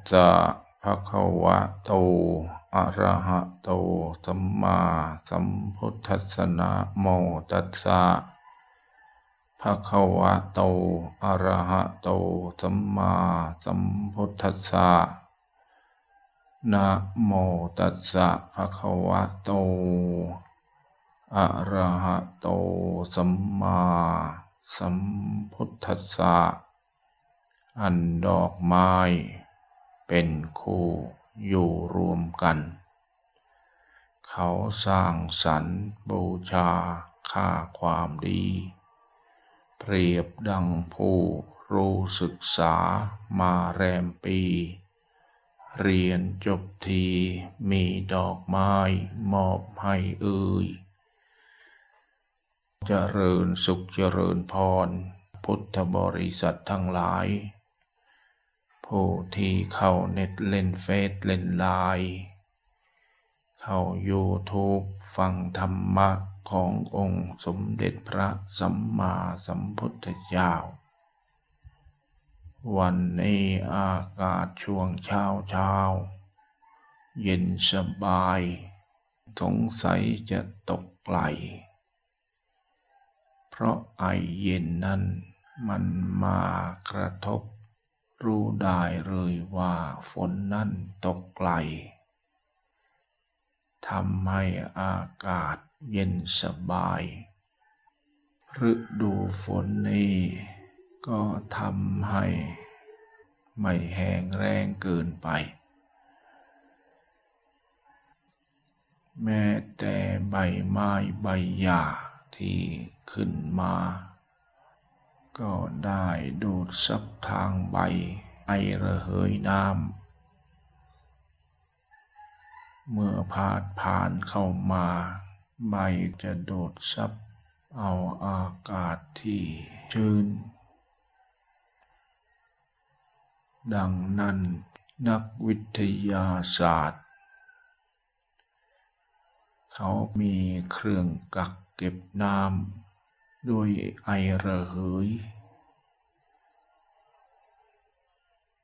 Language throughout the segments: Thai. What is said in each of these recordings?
นะโมตัสสะภะคะวะโตอะระหะโตสัมมาสัมพุทธัสสะนะโมตัสสะภะคะวะโตอะระหะโตสัมมาสัมพุทธัสสะนะโมตัสสะภะคะวะโตอะระหะโตสัมมาสัมพุทธัสสะอันดอกไม้ เป็นคู่อยู่รวมกัน เขาสร้างสรรค์บูชาค่าความดี เปรียบดังผู้รู้ศึกษามาแรมปี เรียนจบทีมีดอกไม้มอบให้เอ่ยเจริญสุขเจริญพร พุทธบริษัททั้งหลาย ผู้ที่เข้าเน็ตเล่นเฟซเล่นไลน์เข้า YouTube ฟังธรรมะขององค์สมเด็จพระสัมมาสัมพุทธเจ้า วันนี้อากาศช่วงเช้าเช้าเย็นสบาย สงสัยจะตกไกลเพราะไอเย็นนั้นมันมากระทบ รู้ได้เลยว่าฝนนั้นตกไกลทำให้อากาศเย็นสบาย ฤดูฝนนี้ก็ทำให้ไม่แห้งแรงเกินไป แม้แต่ใบไม้ใบหญ้าที่ขึ้นมา ก็ได้ดูดซับทางใบไอระเหยน้ำเมื่อพาดผ่านเข้ามาใบจะดูดซับเอาอากาศที่ชื้น ดังนั้นนักวิทยาศาสตร์ เขามีเครื่องกักเก็บน้ำ ด้วยไอระเหย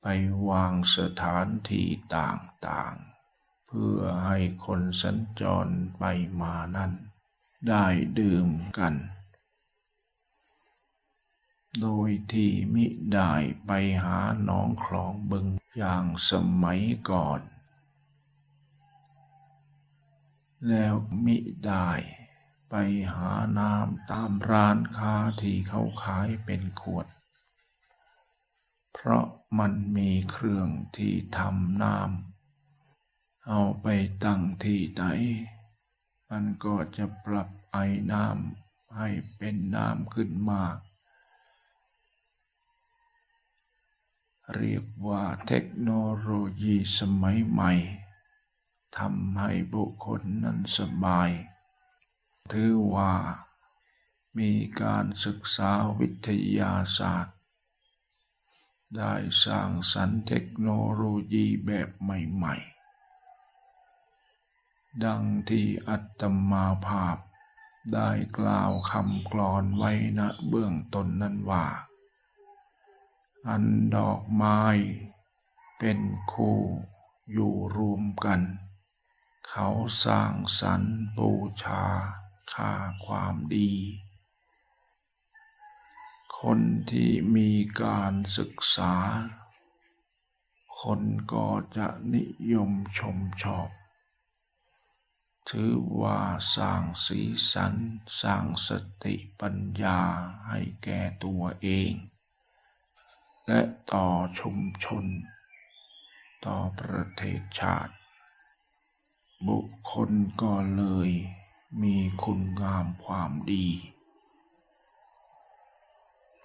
ไปวางสถานที่ต่างๆ เพื่อให้คนสัญจรไปมานั้น ได้ดื่มกัน โดยที่มิได้ไปหาหนองคลองบึงอย่างสมัยก่อน แล้วมิได้ ไปหาน้ำตามร้านค้าที่เขาขายเป็นขวด เพราะมันมีเครื่องที่ทำน้ำเอาไปตั้งที่ไหน มันก็จะปรับไอน้ำให้เป็นน้ำขึ้นมา เรียกว่าเทคโนโลยีสมัยใหม่ทำให้บุคคลนั้นสบาย ถือว่า มีการศึกษาวิทยาศาสตร์ ได้สร้างสรรค์เทคโนโลยีแบบใหม่ ๆ ดังที่อัตมาภาพได้กล่าวคำกลอนไว้ณเบื้องต้นนั้นว่า อันดอกไม้เป็นคู่อยู่รวมกัน เขาสร้างสรรค์บูชา ค่าความดี คนที่มีการศึกษา คนก็จะนิยมชมชอบ ถือว่าสร้างสีสัน สร้างสติปัญญาให้แก่ตัวเอง และต่อชุมชน ต่อประเทศชาติ บุคคลก็เลย มีคุณงามความดี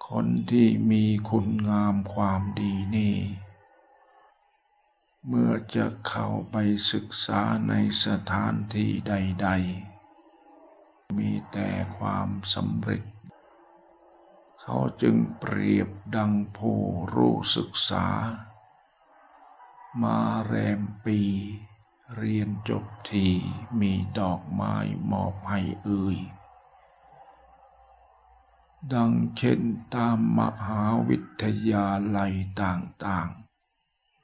คนที่มีคุณงามความดีนี่ เมื่อจะเข้าไปศึกษาในสถานที่ใด ๆ มีแต่ความสำเร็จ เขาจึงเปรียบดังผู้รู้ศึกษา มาแรมปี เรียนจบทีมีดอกไม้มอบให้เอ่ย ดังเช่นตามมหาวิทยาลัยต่าง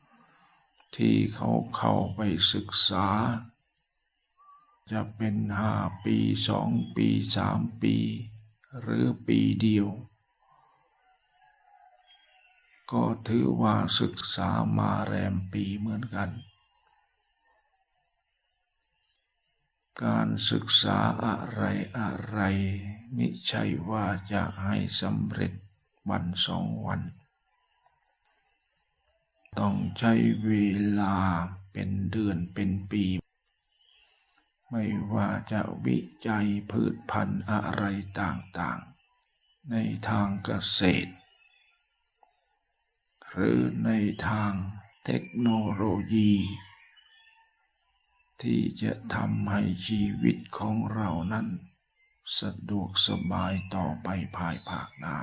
ๆ ที่เขาเข้าไปศึกษา จะเป็นห้าปีสองปีสามปี หรือปีเดียว ก็ถือว่าศึกษามาแรมปีเหมือนกัน การศึกษาอะไรอะไรมิใช่ว่าจะให้สำเร็จวันสองวัน ต้องใช้เวลาเป็นเดือนเป็นปี ไม่ว่าจะวิจัยพืชพันธุ์อะไรต่างๆ ในทางเกษตร หรือในทางเทคโนโลยี ที่จะทำให้ชีวิตของเรานั้น สะดวกสบายต่อไปภายภาคหน้า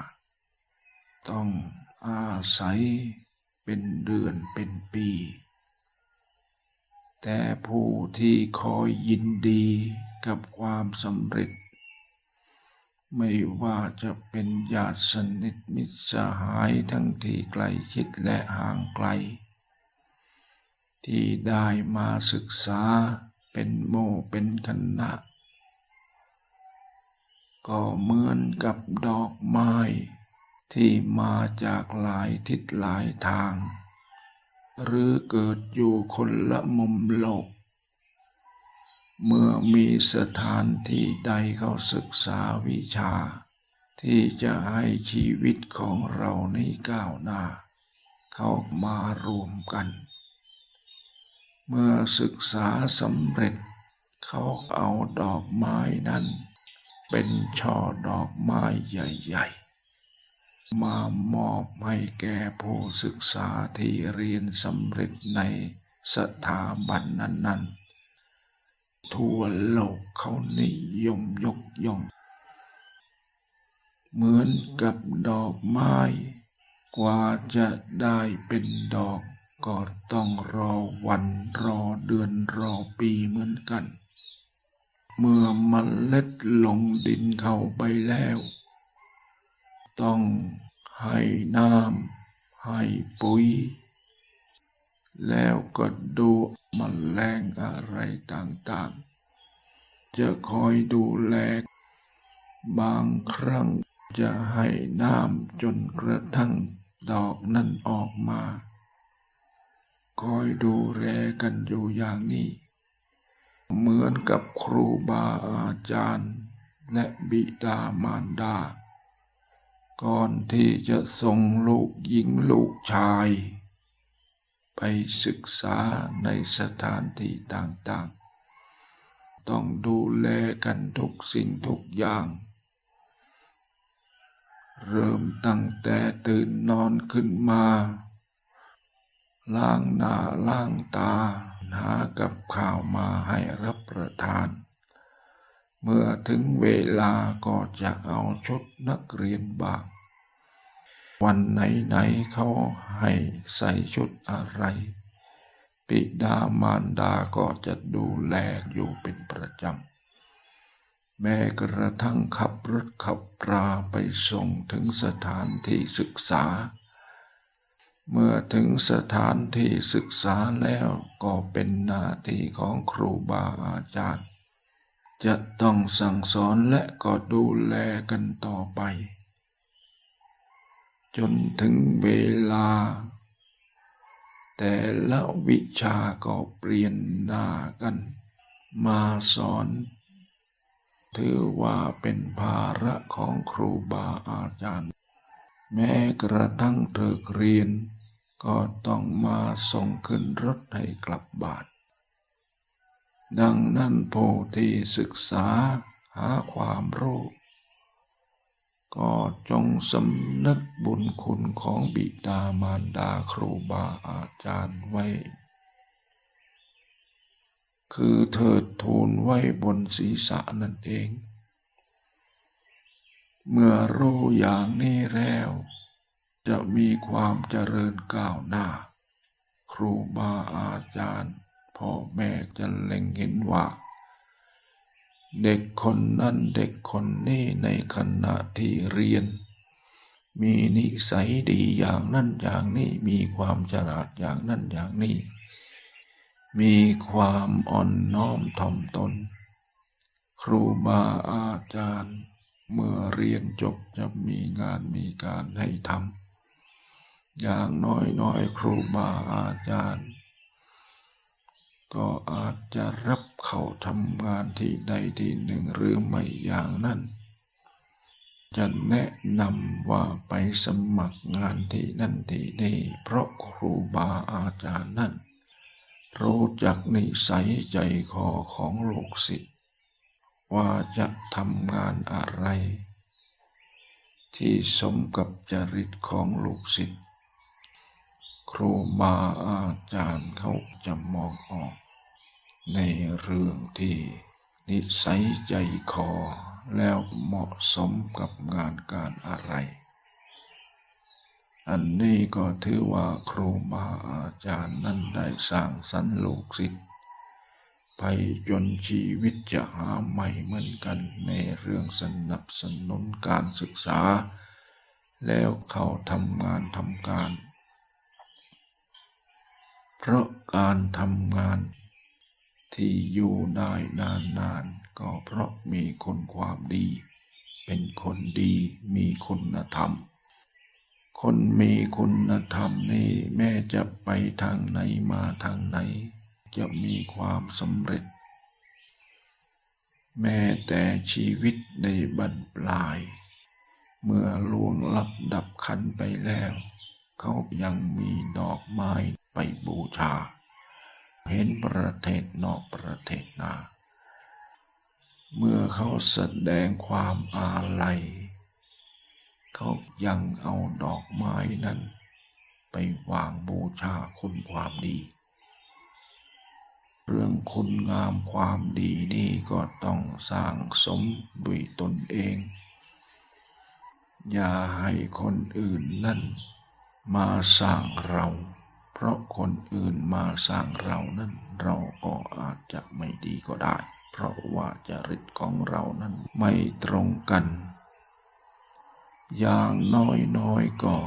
ต้องอาศัยเป็นเดือนเป็นปี แต่ผู้ที่คอยยินดีกับความสำเร็จ ไม่ว่าจะเป็นญาติสนิทมิตรสหายทั้งที่ไกลชิดและห่างไกล ที่ได้มาศึกษาเป็นโมเป็นคณะ ก็เหมือนกับดอกไม้ที่มาจากหลายทิศหลายทาง หรือเกิดอยู่คนละมุมโลก เมื่อมีสถานที่ใดเขาศึกษาวิชา ที่จะให้ชีวิตของเรานี้ก้าวหน้า เขามารวมกัน เมื่อศึกษาสำเร็จ เขาเอาดอกไม้นั้น เป็นช่อดอกไม้ใหญ่ๆ มามอบให้แก่ผู้ศึกษาที่เรียนสำเร็จในสถาบันนั้นๆ ทั่วโลกเขานิยมยกย่อง เหมือนกับดอกไม้ กว่าจะได้เป็นดอก ก็ต้องรอวันรอเดือนรอปีเหมือนกัน เมื่อมันเล็ดลงดินเข้าไปแล้ว ต้องให้น้ำให้ปุ๋ย แล้วก็ดูมันแรงอะไรต่างๆ จะคอยดูแล บางครั้งจะให้น้ำจนกระทั่งดอกนั้นออกมา คอยดูแลกันอยู่อย่างนี้ เหมือนกับครูบาอาจารย์และบิดามารดา ก่อนที่จะส่งลูกหญิงลูกชาย ไปศึกษาในสถานที่ต่างๆ ต้องดูแลกันทุกสิ่งทุกอย่าง เริ่มตั้งแต่ตื่นนอนขึ้นมา ล้างหน้าล้างตา หากับข้าวมาให้รับประทาน เมื่อถึงเวลาก็จะเอาชุดนักเรียนบาง วันไหนๆเขาให้ใส่ชุดอะไรปิดามารดาก็จะดูแลอยู่เป็นประจำ แม้กระทั่งขับรถขับราไปส่งถึงสถานที่ศึกษา เมื่อถึงสถานที่ศึกษาแล้วก็เป็นหน้าที่ของครูบาอาจารย์ จะต้องสั่งสอนและก็ดูแลกันต่อไป จนถึงเวลา แต่ละวิชาก็เปลี่ยนหน้ากัน มาสอน ถือว่าเป็นภาระของครูบาอาจารย์ แม้กระทั่งเลิกเรียน ก็ต้องมาส่งขึ้นรถให้กลับบ้าน ดังนั้นผู้ที่ศึกษาหาความรู้ ก็จงสำนึกบุญคุณของบิดามารดาครูบาอาจารย์ไว้ คือเถิดทูลไว้บนศีรษะนั่นเอง เมื่อรู้อย่างนี้แล้ว จะมีความเจริญก้าวหน้า ครูบาอาจารย์พ่อแม่จะเล็งเห็นว่า เด็กคนนั้นเด็กคนนี้ในขณะที่เรียน มีนิสัยดีอย่างนั้นอย่างนี้มีความฉลาดอย่างนั้นอย่างนี้ มีความอ่อนน้อมถ่อมตน ครูบาอาจารย์ เมื่อเรียนจบจะมีงานมีการให้ทำ อย่างน้อยน้อยๆครูบาอาจารย์ ก็อาจจะรับเขาทำงานที่ใดที่หนึ่งหรือไม่อย่างนั้น จะแนะนำว่าไปสมัครงานที่นั่นที่นี่เพราะครูบาอาจารย์นั่น รู้จักนิสัยใจคอของลูกศิษย์ว่าจะทำงานอะไร ที่สมกับจริตของลูกศิษย์ ครูบาอาจารย์เขาจะมองออก ในเรื่องที่นิสัยใจคอแล้วเหมาะสมกับงานการอะไร อันนี้ก็ถือว่าครูบาอาจารย์นั้นได้สร้างสรรค์ลูกศิษย์ไปจนชีวิตจะหาใหม่เหมือนกันในเรื่องสนับสนุนการศึกษา แล้วเขาทำงานทำการ เพราะการทำงานที่อยู่ได้นานๆ ก็เพราะมีคนความดี เป็นคนดีมีคุณธรรม คนมีคุณธรรมนี่แม้จะไปทางไหนมาทางไหน จะมีความสำเร็จ แม้แต่ชีวิตในบรรปลาย เมื่อล่วงลับดับขันไปแล้ว เขายังมีดอกไม้ ไปบูชา เห็นประเทศนอกประเทศนา เมื่อเขาแสดงความอาลัย เขายังเอาดอกไม้นั้น ไปวางบูชาคุณความดี เรื่องคุณงามความดีนี่ก็ต้องสร้างสมด้วยตนเอง อย่าให้คนอื่นนั่นมาสร้างเรา เพราะคนอื่นมาสร้างเรานั้นเราก็อาจจะไม่ดีก็ได้ เพราะว่าจริตของเรานั้นไม่ตรงกัน อย่างน้อยๆก็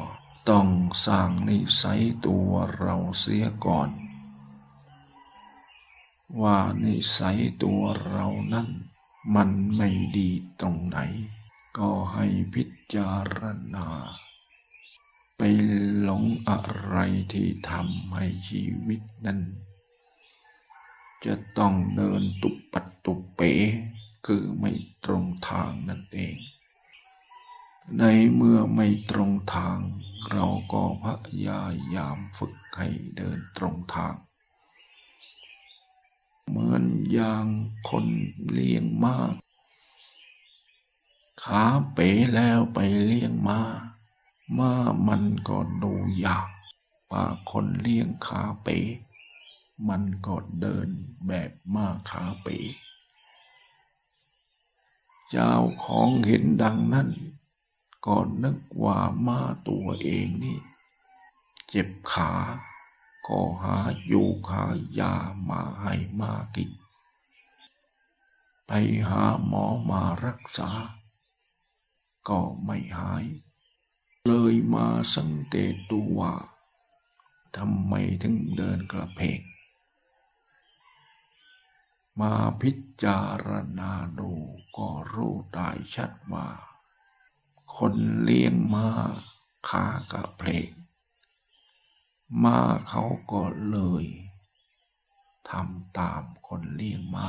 ต้องสร้างนิสัยตัวเราเสียก่อน ว่านิสัยตัวเรานั้นมันไม่ดีตรงไหน ก็ให้พิจารณา ไปหลงอะไรที่ทำให้ชีวิตนั้น จะต้องเดินตุบปัดตุบเป๋คือไม่ตรงทางนั่นเอง ในเมื่อไม่ตรงทาง เราก็พยายามฝึกให้เดินตรงทาง เหมือนอย่างคนเลี้ยงม้าขาเป๋แล้วไปเลี้ยงม้า ม้ามันก็ดูยากว่าคนเลี้ยงขาเป๋ มันก็เดินแบบม้าขาเป๋ เจ้าของเห็นดังนั้นก็นึกว่าม้าตัวเองนี่ เจ็บขา ก็หาอยู่หายามาให้มากิน ไปหาหมอมารักษา ก็ไม่หาย ยมาสังเกตดูว่าทำไมถึงเดินกระเพก มาพิจารณาดูก็รู้ได้ชัดว่าคนเลี้ยงมาขากระเพก มาเขาก็เลยทำตามคนเลี้ยงมา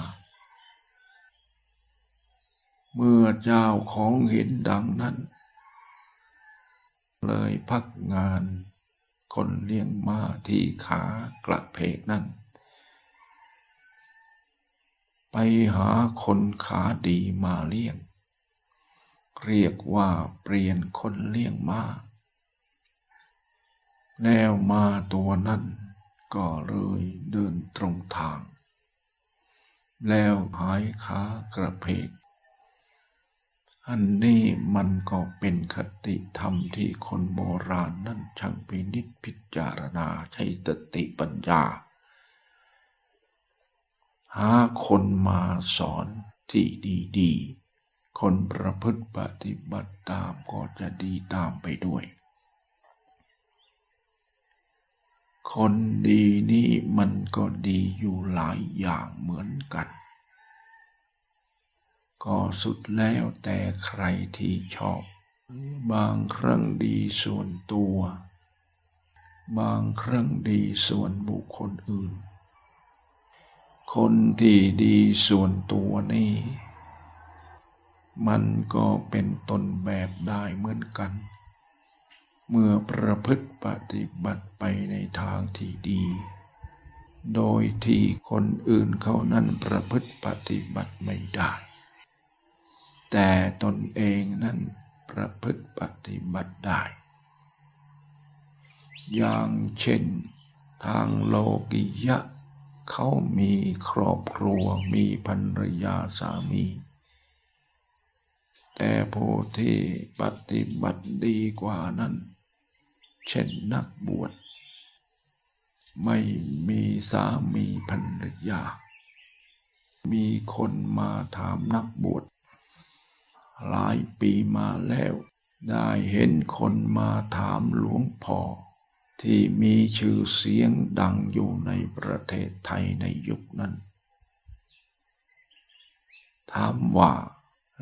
เมื่อเจ้าของเห็นดังนั้น เลยพักงาน คนเลี้ยงม้าที่ขากระเพกนั้นไปหาคนขาดีมาเลี้ยง เรียกว่าเปลี่ยนคนเลี้ยงม้าแล้วมาตัวนั้นก็เลยเดินตรงทาง แล้วหายขากระเพก อันนี้มันก็เป็นคติธรรมที่คนโบราณนั่นช่างพินิจพิจารณาใช้สติปัญญา หาคนมาสอนที่ดีๆ คนประพฤติปฏิบัติตามก็จะดีตามไปด้วย คนดีนี่มันก็ดีอยู่หลายอย่างเหมือนกัน ก็สุดแล้วแต่ใครที่ชอบ บางครั้งดีส่วนตัว บางครั้งดีส่วนบุคคลอื่น คนที่ดีส่วนตัวนี่ มันก็เป็นตนแบบได้เหมือนกัน เมื่อประพฤติปฏิบัติไปในทางที่ดีโดยที่คนอื่นเขานั้นประพฤติปฏิบัติไม่ได้ แต่ตนเองนั้นประพฤติปฏิบัติได้ อย่างเช่นทางโลกิยะ เขามีครอบครัวมีภรรยาสามี แต่ผู้ที่ปฏิบัติดีกว่านั้น เช่นนักบวชไม่มีสามีภรรยา มีคนมาถามนักบวช หลายปีมาแล้ว ได้เห็นคนมาถามหลวงพ่อ ที่มีชื่อเสียงดังอยู่ในประเทศไทยในยุคนั้น ถามว่า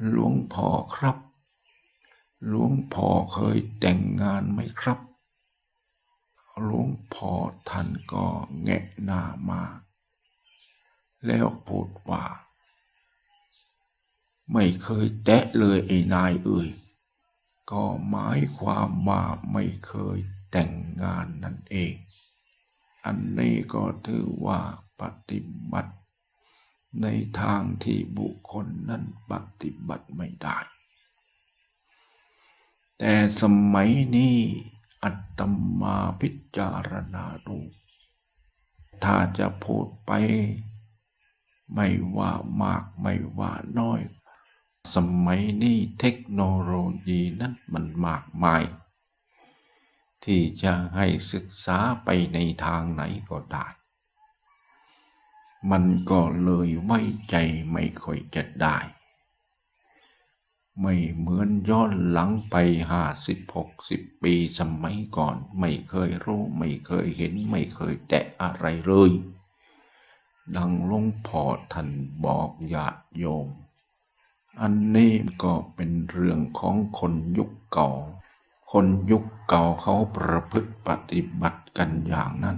หลวงพ่อครับ หลวงพ่อเคยแต่งงานไหมครับ หลวงพ่อท่านก็แงะหน้ามา แล้วพูดว่า ไม่เคยแตะเลยไอ้นายเอ่ยก็หมายความว่าไม่เคยแต่งงานนั่นเอง อันนี้ก็ถือว่าปฏิบัติ ในทางที่บุคคลนั้นปฏิบัติไม่ได้ แต่สมัยนี้อัตมาพิจารณาดูถ้าจะพูดไป ไม่ว่ามากไม่ว่าน้อย สมัยนี้เทคโนโลยีนั้นมันมากมาย ที่จะให้ศึกษาไปในทางไหนก็ได้ มันก็เลยไว้ใจไม่ค่อยจะได้ ไม่เหมือนย้อนหลังไปห้าสิบหกสิบปีสมัยก่อน ไม่เคยรู้ไม่เคยเห็นไม่เคยแตะอะไรเลย ดังหลวงพ่อท่านบอกญาติโยม อันนี้ก็เป็นเรื่องของคนยุคเก่า คนยุคเก่าเขาประพฤติปฏิบัติกันอย่างนั้น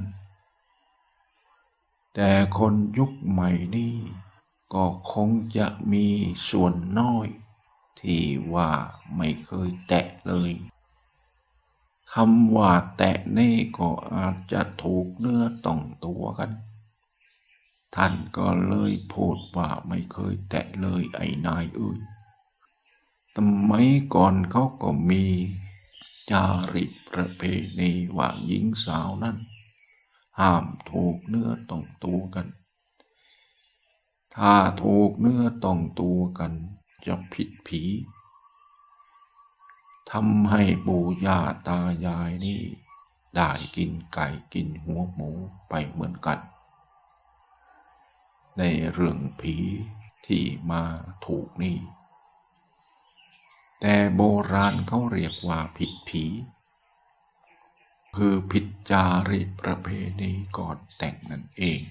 แต่คนยุคใหม่นี่ก็คงจะมีส่วนน้อย ที่ว่าไม่เคยแตะเลยคำว่าแตะนี่ก็อาจจะถูกเนื้อต้องตัวกัน ท่านก็เลยพูดว่าไม่เคยแตะเลยไอ้นายเอ้ยสมัยก่อนเขาก็มี จารีตประเพณีว่าหญิงสาวนั้น ห้ามถูกเนื้อต้องตัวกัน ถ้าถูกเนื้อต้องตัวกัน จะผิดผีทำให้ปู่ย่าตายายนี่ ได้กินไก่กินหัวหมูไปเหมือนกัน ในเรื่องผีที่มาถูกนี่ แต่โบราณเขาเรียกว่าผิดผี คือผิดจารีตประเพณีก่อนแต่งนั่นเอง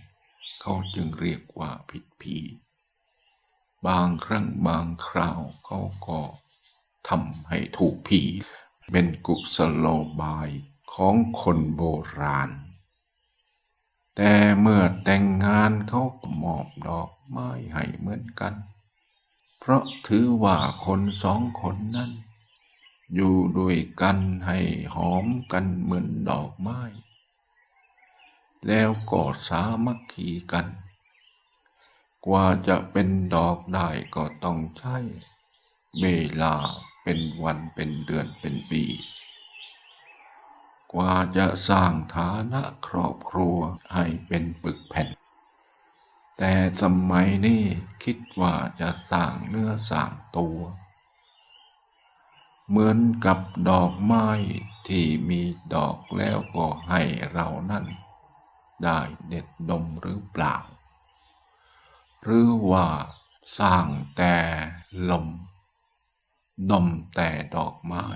เขาจึงเรียกว่าผิดผี บางครั้งบางคราวเขาก็ทำให้ถูกผี เป็นกุศโลบายของคนโบราณ แต่เมื่อแต่งงานเขาก็มอบดอกไม้ให้เหมือนกัน เพราะถือว่าคนสองคนนั้น อยู่ด้วยกันให้หอมกันเหมือนดอกไม้ แล้วก็สามัคคีกัน กว่าจะเป็นดอกได้ก็ต้องใช้เวลาเป็นวันเป็นเดือนเป็นปี กว่าจะสร้างฐานะครอบครัวให้เป็นปึกแผ่น แต่สมัยนี้คิดว่าจะสร้างเนื้อสร้างตัว เหมือนกับดอกไม้ที่มีดอกแล้วก็ให้เรานั่น ได้เด็ดดมหรือเปล่า หรือว่าสร้างแต่ลมดมแต่ดอกไม้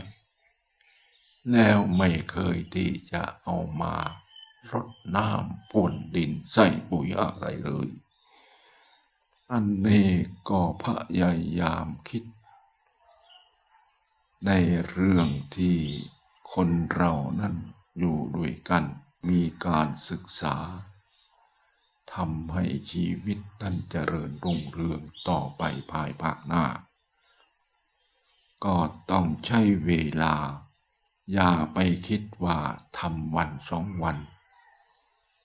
แล้วไม่เคยที่จะเอามารดน้ำพ่นดินใส่ปุ๋ยอะไรเลย อันนี้ก็พยายามคิด ในเรื่องที่คนเรานั้นอยู่ด้วยกันมีการศึกษาทำให้ชีวิตนั้นเจริญรุ่งเรืองต่อไปภายภาคหน้า ก็ต้องใช้เวลา อย่าไปคิดว่าทำวันสองวัน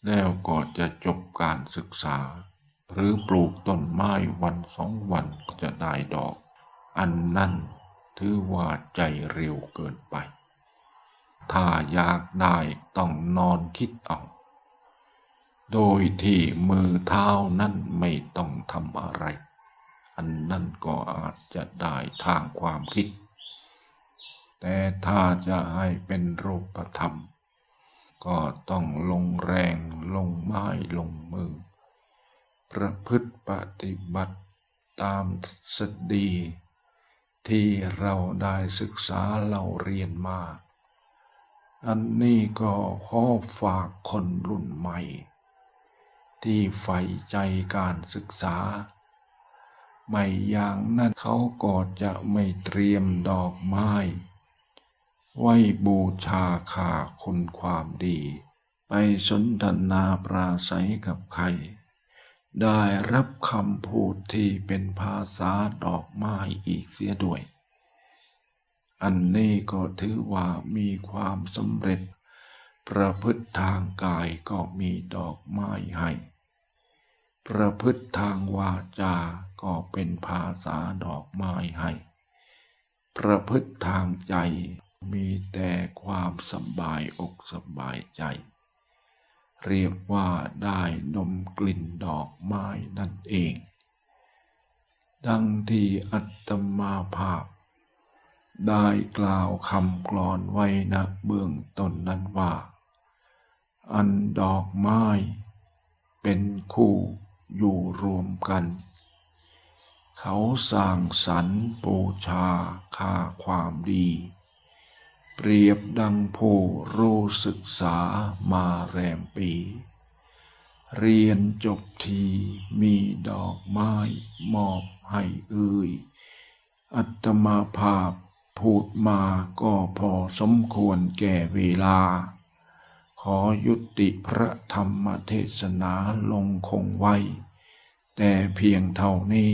แล้วก็จะจบการศึกษา หรือปลูกต้นไม้วันสองวันก็จะได้ดอก อันนั้นถือว่าใจเร็วเกินไป ถ้าอยากได้ต้องนอนคิดเอา โดยที่มือเท้านั้นไม่ต้องทำอะไร อันนั้นก็อาจจะได้ทางความคิด แต่ถ้าจะให้เป็นรูปธรรม ก็ต้องลงแรงลงไม้ลงมือ ประพฤติปฏิบัติตามสดี ที่เราได้ศึกษาเราเรียนมา อันนี้ก็ขอฝากคนรุ่นใหม่ ที่ใฝ่ใจการศึกษาไม่อย่างนั้นเขาก็จะไม่เตรียมดอกไม้ ไว้บูชาค่าคุณความดี ไปสนทนาปราศัยกับใคร ได้รับคำพูดที่เป็นภาษาดอกไม้อีกเสียด้วย อันนี้ก็ถือว่ามีความสำเร็จ ประพฤติทางกายก็มีดอกไม้ให้ ประพฤติทางวาจาก็เป็นภาษาดอกไม้ให้ ประพฤติทางใจ มีแต่ความสบายอกสบายใจ เรียกว่าได้ดมกลิ่นดอกไม้นั่นเอง ดังที่อัตมาภาพ ได้กล่าวคำกลอนไว้ณเบื้องต้นนั้นว่า อันดอกไม้ เป็นคู่อยู่รวมกันเขาสร้างสรรค์บูชาค่าความดี เปรียบดังผู้รู้ศึกษามาแรมปี เรียนจบทีมีดอกไม้มอบให้เอ่ยอัตมาภาพพูดมาก็พอสมควรแก่เวลา ขอยุติพระธรรมเทศนาลงคงไว้ แต่เพียงเท่านี้